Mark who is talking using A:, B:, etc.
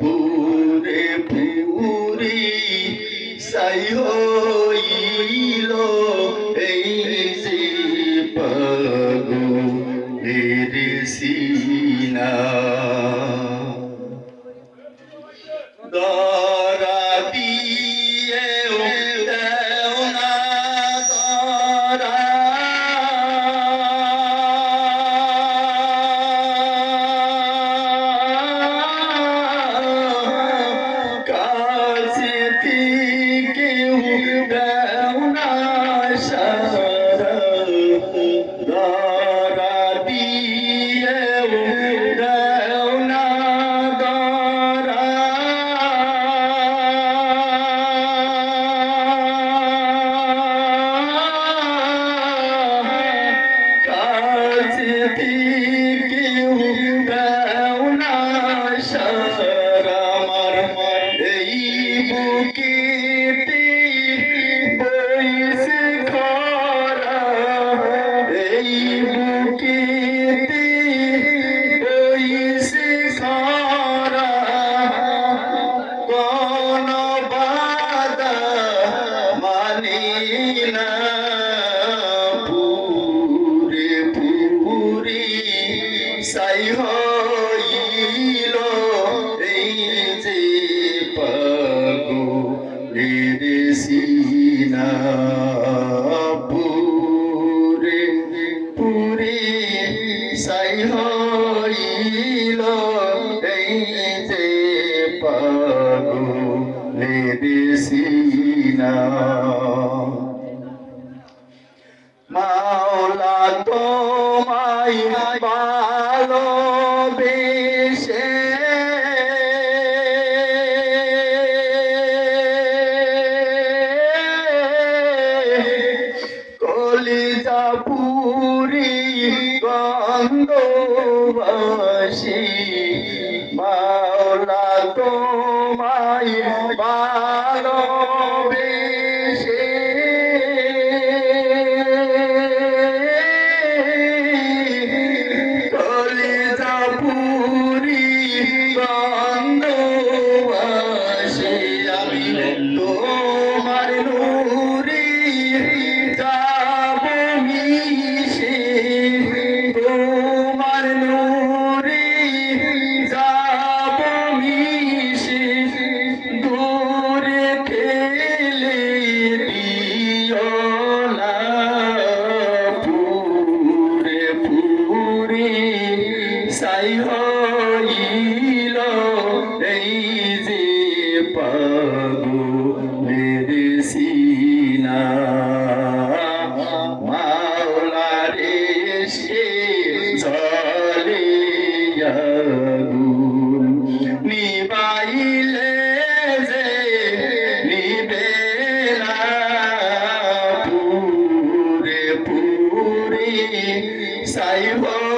A: পুরে পুরি সাই হইল এই যে পাগো সিনা সাই হইল এই যে পাগো সিনা পুরে পুরি সাই হইল এই যে পাগো সিনা মাওলা তোমায় ভালোবেসে। কলিজা পুরি গন্ধবাসী মাওলা তোমায় ভালোবেসে। গন্ধবাসী আমি তোমার নুরি যাব মিশে তোমার নুরি যাব মিশে দূরে খেলে দিও না পুরে পুরে সাই হইল saiu.